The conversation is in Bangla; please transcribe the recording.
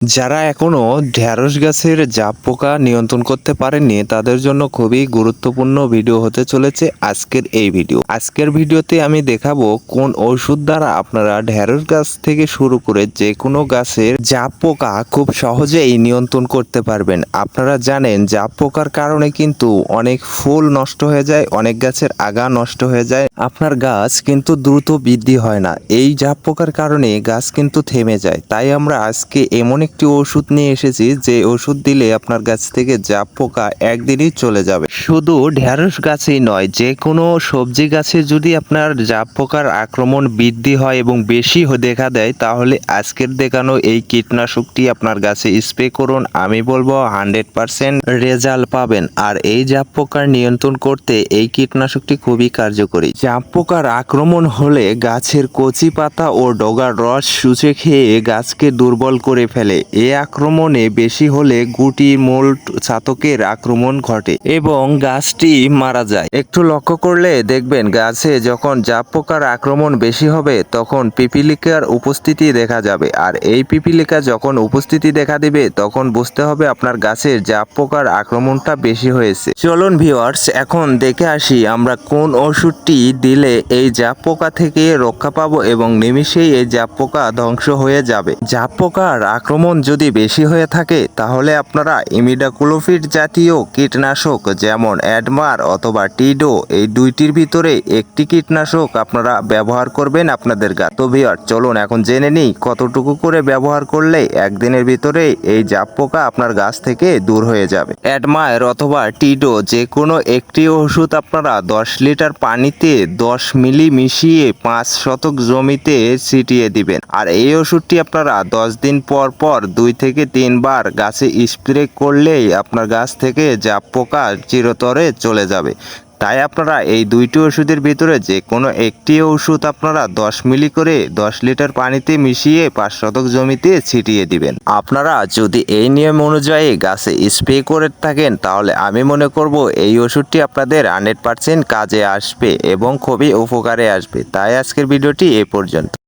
যারা এখনও ঢ্যাঁড়স গাছের জাপ পোকা নিয়ন্ত্রণ করতে পারেননি, তাদের জন্য খুবই গুরুত্বপূর্ণ ভিডিও হতে চলেছে আজকের এই ভিডিও। আজকের ভিডিওতে আমি দেখাবো কোন ওষুধ দ্বারা আপনারা ঢ্যাঁড়স গাছ থেকে শুরু করে যে কোনো গাছের জাপ পোকা খুব সহজেই নিয়ন্ত্রণ করতে পারবেন। আপনারা জানেন জাপ পোকার কারণে কিন্তু অনেক ফুল নষ্ট হয়ে যায়, অনেক গাছের আগা নষ্ট হয়ে যায়। আপনার গাছ কিন্তু দ্রুত বৃদ্ধি হয় না। এই জাপ পোকার কারণে গাছ কিন্তু থেমে যায়। তাই আমরা আজকে এমন একটি ওষুধ নিয়ে এসেছি, যে ওষুধ দিলে আপনার গাছ থেকে জাপ পোকা একদিনই চলে যাবে। শুধু ঢ্যাঁড়স গাছেই নয়, যে কোনো সবজি গাছে যদি আপনার জাপ পোকার আক্রমণ বৃদ্ধি হয় এবং বেশি দেখা দেয়, তাহলে আজকের দেখানো এই কীটনাশকটি আপনার গাছে স্প্রে করুন, আমি বলব হান্ড্রেড পার্সেন্ট রেজাল্ট পাবেন। আর এই জাপ পোকার নিয়ন্ত্রণ করতে এই কীটনাশকটি খুবই কার্যকরী। জাপ পোকার আক্রমণ হলে গাছের কচি পাতা ও ডগার রস শুষে খেয়ে গাছকে দুর্বল করে ফেলে। এ আক্রমণে বেশি হলে গুটি মূল ছাতকের আক্রমণ ঘটে এবং গাছটি মারা যায়। একটু লক্ষ্য করলে দেখবেন গাছে যখন জাপ পোকার আক্রমণ বেশি হবে, তখন পিপিলিকার উপস্থিতি দেখা যাবে। আর এই পিপিলিকা যখন উপস্থিতি দেখা দিবে, তখন বুঝতে হবে আপনার গাছের জাপ পোকার আক্রমণটা বেশি হয়েছে। চলুন ভিউয়ার্স এখন দেখে আসি আমরা কোন ওষুধটি দিলে এই জাপ পোকা থেকে রক্ষা পাবো এবং নিমিষেই এই জাপ পোকা ধ্বংস হয়ে যাবে। জাপ পোকার আক্রমণ যদি বেশি হয়ে থাকে, তাহলে আপনারা ইমিডাকুলোফিড জাতীয় কীটনাশক যেমন অ্যাডমার অথবা টিডো, এই দুইটির ভিতরে একটি কীটনাশক আপনারা ব্যবহার করবেন আপনাদের গা। তো ভিউয়ার চলুন এখন জেনে নিই কতটুকু করে ব্যবহার করলে একদিনের ভিতরে এই জাপ পোকা আপনার গাছ থেকে দূর হয়ে যাবে। অ্যাডমায়ের অথবা টিডো যে কোনো একটি ওষুধ আপনারা দশ লিটার পানিতে দশ মিলি মিশিয়ে পাঁচ শতক জমিতে ছিটিয়ে দিবেন। আর এই ওষুধটি আপনারা দশ দিন পর পর দুই থেকে তিনবার গাছে স্প্রে করলেই আপনার গাছ থেকে জাপ পোকা চিরতরে চলে যাবে। তাই আপনারা এই দুইটি ওষুধের ভিতরে যে কোনো একটি ওষুধ আপনারা দশ মিলি করে দশ লিটার পানিতে মিশিয়ে পাঁচ শতক জমিতে ছিটিয়ে দিবেন। আপনারা যদি এই নিয়ম অনুযায়ী গাছে স্প্রে করে থাকেন, তাহলে আমি মনে করব এই ওষুধটি আপনাদের হান্ড্রেড পার্সেন্ট কাজে আসবে এবং খুবই উপকারে আসবে। তাই আজকের ভিডিওটি এ পর্যন্ত।